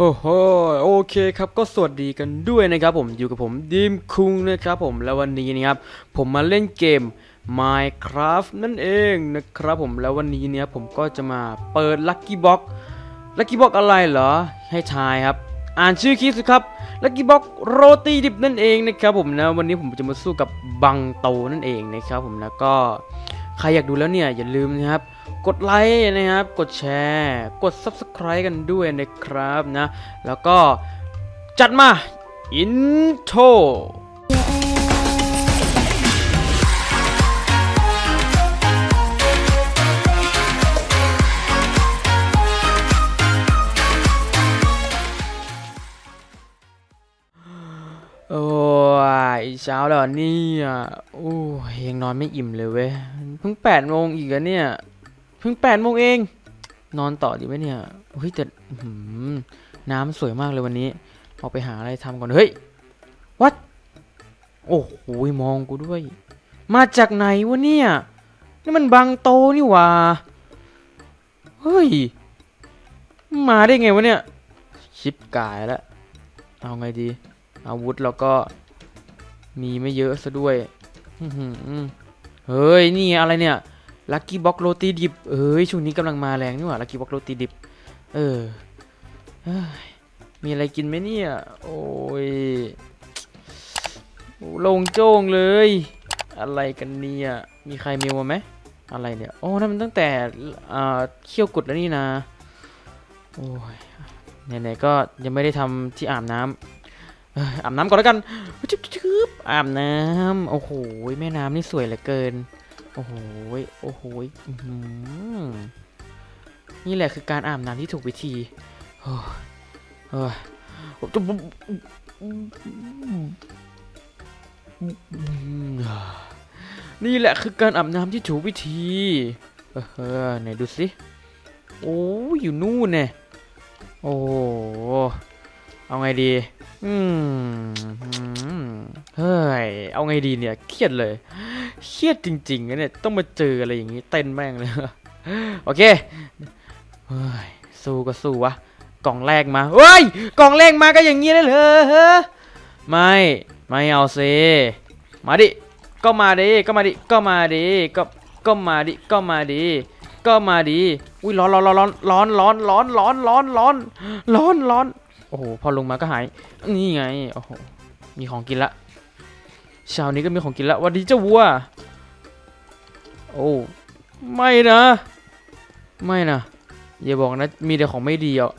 โอ้โหโอเคครับก็สวัสดีกันด้วยนะครับผมอยู่กับผมดิมคุงนะครับผมแล้ววันนี้นะครับผมมาเล่นเกม Minecraft นั่นเองนะครับผมแล้ววันนี้เนี่ยผมก็จะมาเปิด Lucky Box Lucky Box อะไรเหรอ ให้ทายครับ อ่านชื่อคลิปสิครับ Lucky Box โรตีดิบนั่นเองนะครับผมนะวันนี้ผมจะมาสู้กับบังโตนั่นเองนะครับผมแล้วก็ ใครอยากดูแล้วเนี่ยอย่าลืมนะครับ กดไลค์นะครับ กดแชร์ กด Subscribe กันด้วยนะครับนะ แล้วก็จัดมาอินโทร ช้าแล้วเนี่ยโอ้ยยังนอนไม่อิ่มเลยเว้ยเพิ่งแปดโมงอีกอะเนี่ยเพิ่งแปดโมงเอง นอนต่อดีไหมเนี่ยเฮ้ยแต่หือน้ำสวยมากเลยวันนี้ออกไปหาอะไรทำก่อนเฮ้ยวัดโอ้โหมองกูด้วย มาจากไหนวะเนี่ยนี่มันบังโตนี่หว่าเฮ้ยมาได้ไงวะเนี่ยชิปกายแล้วเอาไงดี อาวุธเราก็ มีไม่เยอะซะด้วยเฮ้ย นี่อะไรเนี่ย ลักกี้บ็อกโรตีดิบเอ้ย ช่วงนี้กำลังมาแรงนี่หว่า ลักกี้บ็อกโรตีดิบ เออ มีอะไรกินไหมเนี่ย โอ้ยโอ้โลงโจ้งเลย อะไรกันเนี่ย มีใครเมลมาไหม อะไรเนี่ย โอ้ นั่นมันตั้งแต่อ่าเขี้ยวกุดแล้วนี่นะ โอ้ยไหนๆก็ยังไม่ได้ทำที่อาบน้ำ อาบน้ำก่อนแล้วกันจึ๊บจึ๊บอาบน้ำโอ้โหแม่น้ำนี่สวยเหลือเกิน โอ้โหโอ้โห้นี่แหละคือการอาบน้ำที่ถูกวิธีโอ้ยเอ้ยนี่แหละคือการอาบน้ำที่ถูกวิธีเออไหนดูสิโอ้อยู่นู่นเนี่ยโอ้ เอาไงดี อืมเฮ้ย เอาไงดีเนี่ย เครียดเลย เครียดจริงๆนะเนี่ย ต้องมาเจออะไรอย่างนี้ เต้นแม่งเลย โอเค เฮ้ย สู้ก็สู้วะ กล่องแรกมา เฮ้ย กล่องแรกมาก็อย่างนี้เลยเหรอไม่ ไม่เอาเซมาดิ ก็มาดิ ก็มาดิ ก็มาดิ ก็ ก็มาดิ ก็มาดิก็มาดิอุ้ยร้อนร้อนร้อนร้อนร้อนร้อนร้อนร้อนร้อนร้อนร้อน โอ้โห พอลงมาก็หาย นี่ไง โอ้โห มีของกินละเช้านี้ก็มีของกินละวันดีเจ้าวัว โอ้ ไม่นะ ไม่นะ อย่าบอกนะ มีแต่ของไม่ดีอะ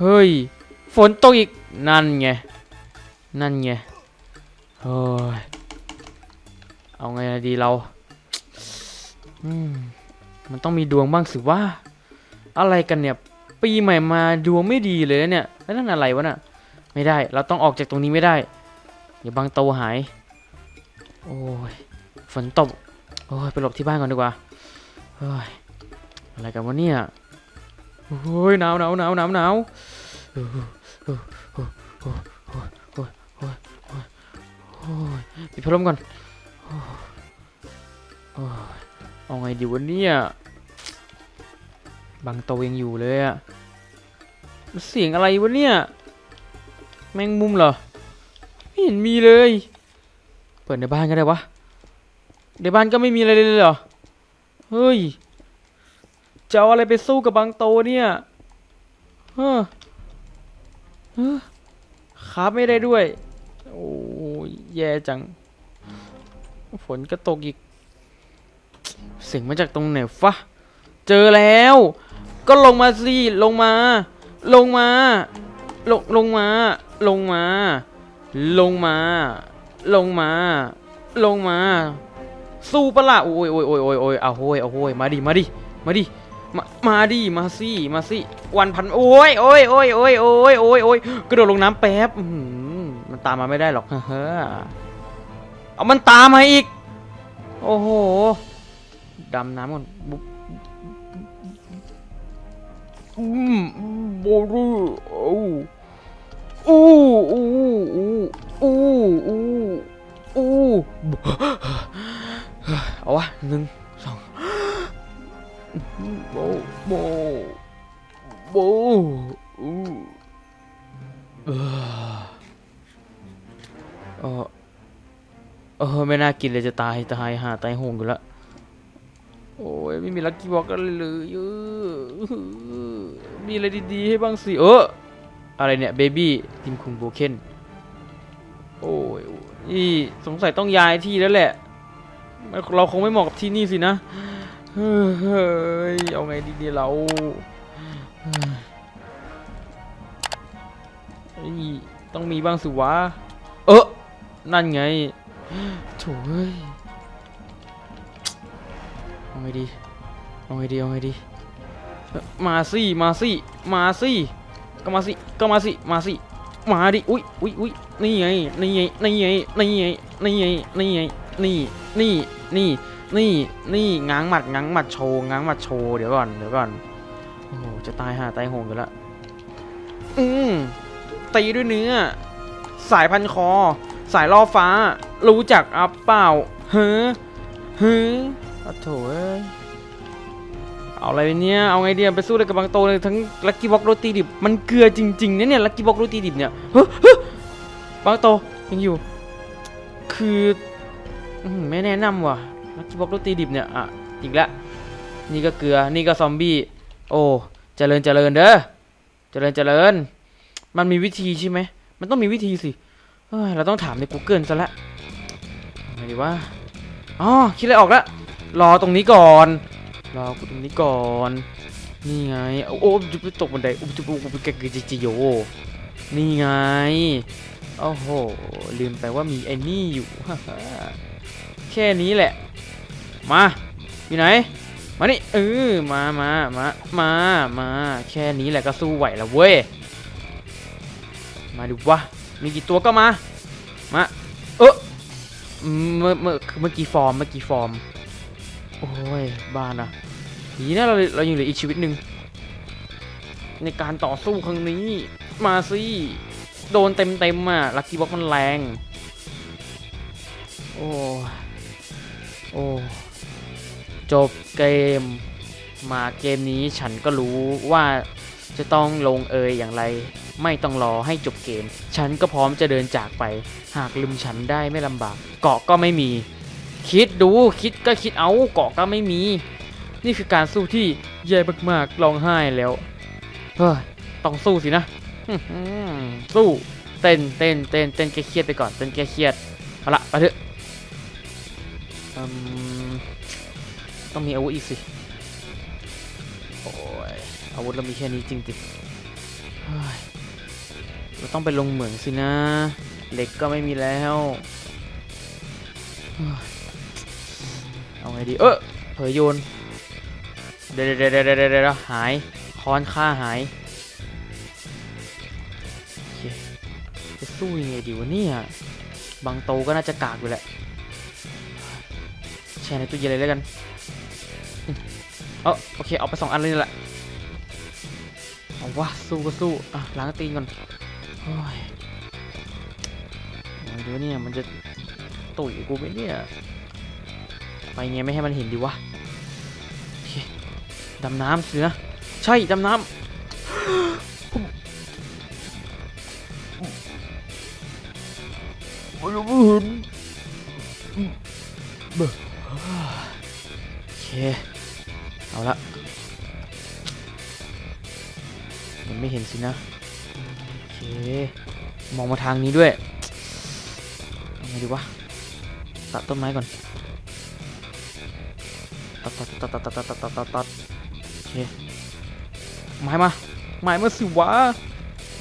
เฮ้ย ฝนตกอีก นั่นไง นั่นไง เฮ้ย เอาไงดีเรา อืม มันต้องมีดวงบ้างสิว่า อะไรกันเนี่ย ปีใหม่มาดวงไม่ดีเลยนะเนี่ยแล้วนั่นอะไรวะน่ะไม่ได้ เราต้องออกจากตรงนี้ไม่ได้อย่าบางโตหาย โอ้ยฝนตกโอ้ยไปหลบที่บ้านก่อนดีกว่าเฮ้ยอะไรกันวะเนี่ยโอ้ยหนาวหนาวหนาวหนาวหนาวปิดพัดลมก่อนเอาไงดีวะเนี่ย บังโตยังอยู่เลยอะเสียงอะไรวะเนี่ย แมงมุมเหรอ ไม่เห็นมีเลย เปิดในบ้านก็ได้วะ ในบ้านก็ไม่มีอะไรเลยเหรอ เฮ้ย จะเอาอะไรไปสู้กับบางโตเนี่ยเฮ้อเฮ้อขาไม่ได้ด้วย โอ้ยแย่จัง ฝนก็ตกอีก เสียงมาจากตรงไหนฟะ เจอแล้ว ก็ลงมาสิลงมา ลงมาลงลงมา ลงมา ลงมา ลงมา ลงมา สู้ปะล่ะโอ้ยโอ้ยโอ้ยโอ้ยโอ้ยเอาโอ้ยเอาโอ้ยมาดิมาดิมาดิมามาดิมาสิมาสิวันพันโอ้ยโอ้ยโอ้ยโอ้ยโอ้ยโอ้ยโอ้ยกระโดดลงน้ำแป๊บมันตามมาไม่ได้หรอกเฮ้อเอามันตามมาอีก โอ้โหดำน้ำก่อนบุ๊บ อืมโบรูโอ้อู้อู้อู้อู้อู้อู้เอาวะหนึ่งสองโบโบโบอู้เออเออเออไม่น่ากินเลยจะตายตายหาตายหงอยู่และ โอ้ยไม่มีลักกี้บ็อกอะไรเลยเออมีอะไรดีๆให้บ้างสิ เอออะไรเนี่ยเบบี้ทีมคุงโบเคนโอ้ยนี่สงสัยต้องย้ายที่แล้วแหละ เราคงไม่เหมาะกับที่นี่สินะ เฮ้ย เอาไงดีเนี่ยเราเฮ้ยต้องมีบ้างสิวะ เออนั่นไงโถ่ เอาไงดีเอาไงดีเอาไงดีมาสิมาสิมาสิก็มาสิก็มาสิมาสิมาดิอุ้ยอุ้ยอุ้ยนี่ไงนี่ไงนี่ไงนี่ไงนี่ไงนี่ไงนี่นี่นี่นี่นี่ง้างหมัดง้างหมัดโชว์ง้างหมัดโชว์เดี๋ยวก่อนเดี๋ยวก่อนโอ้โหจะตายห่าตายโหงอยู่ละอืมตีด้วยเนื้อ สายพันคอ สายล่อฟ้า รู้จักอัพเปล่าเฮ้อเฮ้อ อ้โถเอ้ยเอาอะไรเนี่ย เอาไงเดียไปสู้เลยกับบางโตเลยทั้งลักกี้บ็อกโรตีดิบ มันเกลือจริงๆนะเนี่ยลักกี้บ็อกโรตีดิบเนี่ยเฮ้อเฮ้อบางโตยังอยู่ คือไม่แนะนำว่ะลักกี้บ็อกโรตีดิบเนี่ยอะอีกแล้วนี่ก็เกลือ นี่ก็ซอมบี้ โอ้ เจริญเจริญเด้อ เจริญเจริญ มันมีวิธีใช่ไหม มันต้องมีวิธีสิ เฮ้ย เราต้องถามใน Google ซะละไงดีวะอ๋อ คิดอะไรออกแล้ว รอตรงนี้ก่อน รอกูตรงนี้ก่อน นี่ไง โอ้โอ้จะไปตกบันไดโอ้จะไปกูไปแกกจิจิโย นี่ไง โอ้โห ลืมไปว่ามีไอ้นี่อยู่ แค่นี้แหละ มาอยู่ไหน มานี่เออมามามามามาแค่นี้แหละก็สู้ไหวแล้วเว้ย มาดูวะ มีกี่ตัวก็มา มา เออเมื่อเมื่อเมื่อกี้ฟอร์ม เมื่อกี้ฟอร์ม โอ้ยบ้านอะดีนะเราเรายังเหลืออีกชีวิตหนึ่งในการต่อสู้ครั้งนี้ มาสิโดนเต็มเต็มๆอะลักกี้บ็อกมันแรง โอ้โอ้จบเกม มาเกมนี้ฉันก็รู้ว่าจะต้องลงเอยอย่างไร ไม่ต้องรอให้จบเกม ฉันก็พร้อมจะเดินจากไป หากลืมฉันได้ไม่ลำบาก เกาะก็ไม่มี คิดดูคิดก็คิดเอาเกาะก็ไม่มี นี่คือการสู้ที่แย่มากๆร้องไห้แล้วเฮ้ยต้องสู้สินะสู้เต้นเต้นเต้นเต้นแก้เครียดไปก่อนเต้นแก้เครียดเอาละไปเถอะต้องมีอาวุธอีกสิโอ้ยอาวุธเรามีแค่นี้จริงจิเฮ้ยเราต้องไปลงเหมืองสินะเหล็กก็ไม่มีแล้ว เอาไงดีเออเผยโยนเดี๋ยวเดี๋ยวเดี๋ยวเดี๋ยวเดเดหายค้อนฆ่าหายจะสู้ยังไงดีวะเนี่ยบางโตก็น่าจะกากอยู่แหละแช่ในตู้เย็นเลยแล้วกันเออโอเคเอาไปสองอันเลยนี่แหละเอาวะสู้ก็สู้อะล้างตีนก่อนโอ้ยโอ้ยเดี๋ยวเนี่ยมันจะตุ๋ยกูไหมเนี่ย ไปไงไม่ให้มันเห็นดีวะดำน้ำเสือ ใช่ดำน้ำไม่รู้ไม่เห็นเบ้อโอเค เอาละมันไม่เห็นสินะ โอเค มองมาทางนี้ด้วยเอาไงดีวะ ตัดต้นไม้ก่อน ตัดตัดตัดตัดตัดตัดตัดตัดตัดโอเคไม้มาไม้มาสิวะ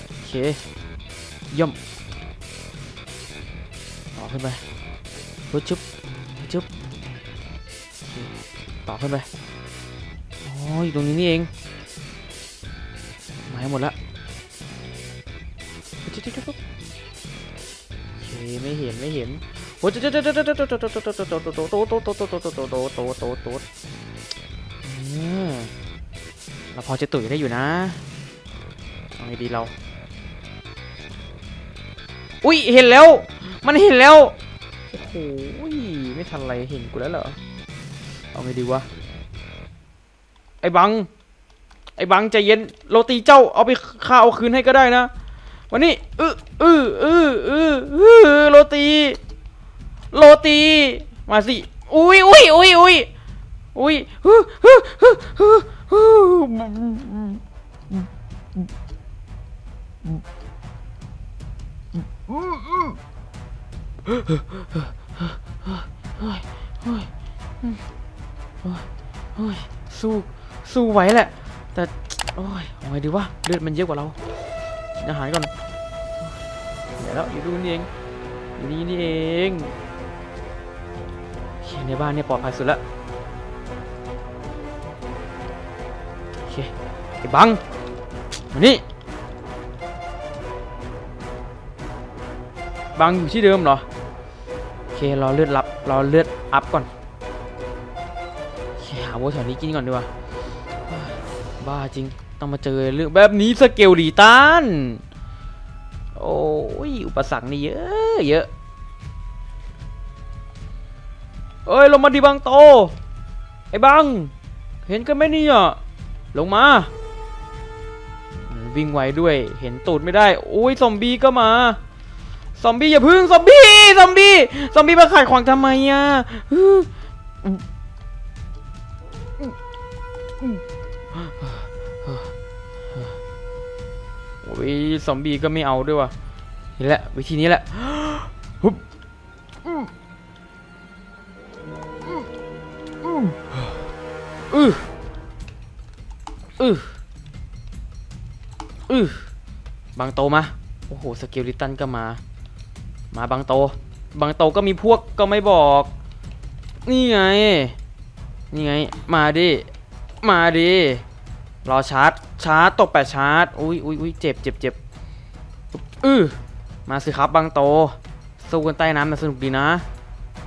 โอเคย่ยมต่อขึ้นไปเฮ้ยจุ๊บจุ๊บโอเคต่อขึ้นไปอ๋ออยู่ตรงนี้นี่เองไม้หมดละจุ๊บจุ๊บจุ๊บจุ๊บโอเคไม่เห็นไม่เห็น โอ้โหเราพอจะตุ๋ยได้อยู่นะเอาไงดีเรา อุ้ยเห็นแล้ว มันเห็นแล้ว โอ้โหไม่ทันไรเห็นกูแล้วเหรอ เอาไงดีวะ ไอ้บัง ไอ้บังใจเย็น โรตีเจ้าเอาไปข้าวคืนให้ก็ได้นะ วันนี้ อื้ออื้ออื้ออื้อโรตี โรตี มาสิ อุ้ยอุ้ยอุ้ยอุ้ยอุ้ยฮึฮึฮึฮึฮึโอ้ยสู้ สู้ไหวแหละ แต่ โอ้ยเอาไงดีวะ เลือดมันเยอะกว่าเราอาหารก่อนเดี๋ยวแล้วอยู่ดูนี่เองอยู่นี่นี่เอง ในบ้านเนี่ยปลอดภัยสุดละโอเคไอ้บังมานี่บังอยู่ที่เดิมเหรอโอเครอเลือดรับรอเลือดอัพก่อนโอเคหาวัวแถวนี้กินก่อนดีกว่าบ้าจริงต้องมาเจอเรื่องแบบนี้สเกลดีตันโอ้ยอุปสรรคนี่เยอะเยอะ เอ้ยลงมาดิบังโต ไอ้บัง เห็นกันไหมนี่ยลงมา วิ่งไวด้วย เห็นตูดไม่ได้โอ้ยซอมบี้ก็มา ซอมบี้อย่าพึ่งซอมบี้ ซอมบี้ ซอมบี้มาขัดขวางทำไมอะโอ้ยซอมบี้ก็ไม่เอาด้วยวะนี่แหละวิธีนี้แหละฮึบ อืออืออือบางโตมา โอ้โห สเกลิตันก็มา มาบางโต บางโตก็มีพวกก็ไม่บอก นี่ไง นี่ไง มาดิ มาดิ รอชาร์จ ชาร์จตกแปดชาร์จ อุ้ยอุ้ยอุ้ยเจ็บเจ็บเจ็บอือมาสิครับบางโตสู้กันใต้น้ำมันสนุกดีนะ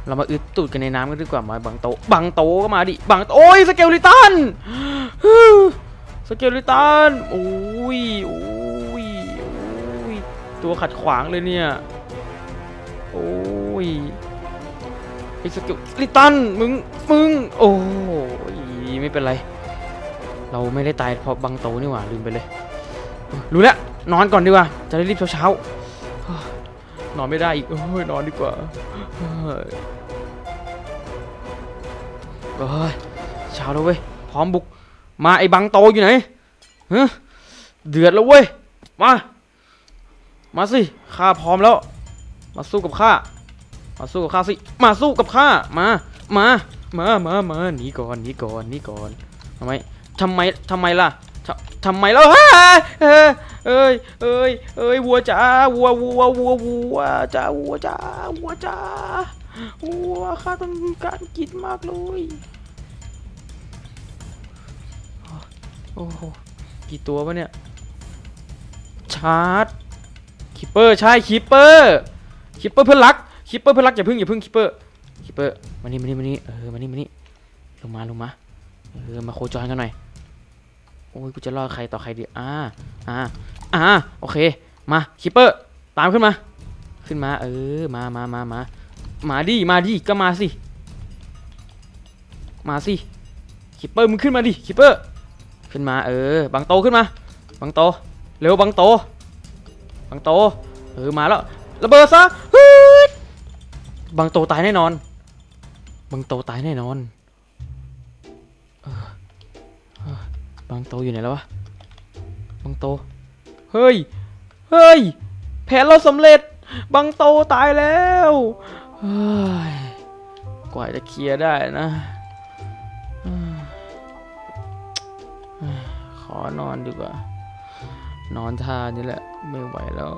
เรามาอึดตูดกันในน้ำกันดีกว่ามาบางโตบางโตก็มาดิบางโอ้ยสเกลลิตันสเกลลิตันโอ้ยโอ้ยโอ้ยตัวขัดขวางเลยเนี่ยโอ้ยไอ้สเกลลิตันมึงมึงโอ้ยไม่เป็นไร เราไม่ได้ตายเพราะบังโตนี่หว่าลืมไปเลยรู้แล้วนอนก่อนดีกว่า จะได้รีบเช้าๆนอนไม่ได้อีก โอ้ย นอนดีกว่า เฮ้ยโอ้ยเช้าแล้วเว้ย พร้อมบุก มาไอ้บังโตอยู่ไหนฮะเดือดแล้วเว้ย มา มาสิ ข้าพร้อมแล้ว มาสู้กับข้า มาสู้กับข้าสิ มาสู้กับข้า มา มา มา มา มา หนีก่อน หนีก่อน หนีก่อนทำไมทำไมทำไมล่ะทำไมล่ะเฮ้ยเอ้ยเอ้ย เอ้ย เอ้ย วัวจ้า วัว วัว วัว วัวจ้า วัวจ้า วัวจ้า วัวข้าต้องการกินมากเลย โอ้โห กี่ตัววะเนี่ย ชาร์จคิปเปอร์ใช่คิปเปอร์คิปเปอร์เพื่อนรักคิปเปอร์เพื่อนรักอย่าพึ่งอย่าพึ่งคิปเปอร์คิปเปอร์มานี่มานี่มานี่เออมานี่มานี่ลงมาลงมาเออมาโคจรกันหน่อยโอ้ยกูจะรอดใครต่อใครดีอ่าอ่าอ่าโอเคมาคิปเปอร์ตามขึ้นมา ขึ้นมาเออมามามามา มาดิมาดิก็มาสิมาสิคิปเปอร์มึงขึ้นมาดิคิปเปอร์ขึ้นมาเออบังโตขึ้นมาบังโตเร็วบังโตบังโตเออมาแล้วระเบิดซะฮึดบังโตตายแน่นอนบังโตตายแน่นอนเออบังโตอยู่ไหนแล้ววะบังโตเฮ้ยเฮ้ยแผนเราสำเร็จบังโตตายแล้ว กว่าจะเคลียร์ได้นะ ขอนอนดีกว่า นอนท่านี่แหละ ไม่ไหวแล้ว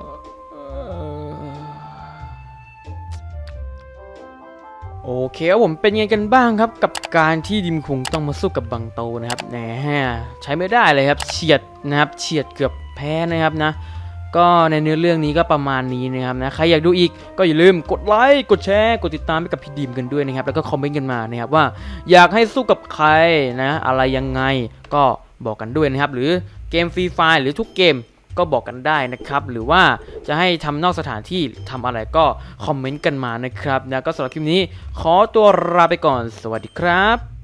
โอเคครับผมเป็นไงกันบ้างครับกับการที่ดิมคุงต้องมาสู้กับบังโตนะครับแหมใช้ไม่ได้เลยครับเฉียดนะครับเฉียดเกือบแพ้นะครับนะ ก็ในเนื้อเรื่องนี้ก็ประมาณนี้นะครับนะใครอยากดูอีกก็อย่าลืมกดไลค์กดแชร์กดติดตามไปกับพี่ดีมกันด้วยนะครับ แล้วก็คอมเมนต์กันมานะครับว่าอยากให้สู้กับใครนะอะไรยังไงก็บอกกันด้วยนะครับ หรือเกมฟรีไฟหรือทุกเกมก็บอกกันได้นะครับ หรือว่าจะให้ทำนอกสถานที่ทำอะไรก็คอมเมนต์กันมานะครับนะก็สำหรับคลิปนี้ขอตัวลาไปก่อน สวัสดีครับ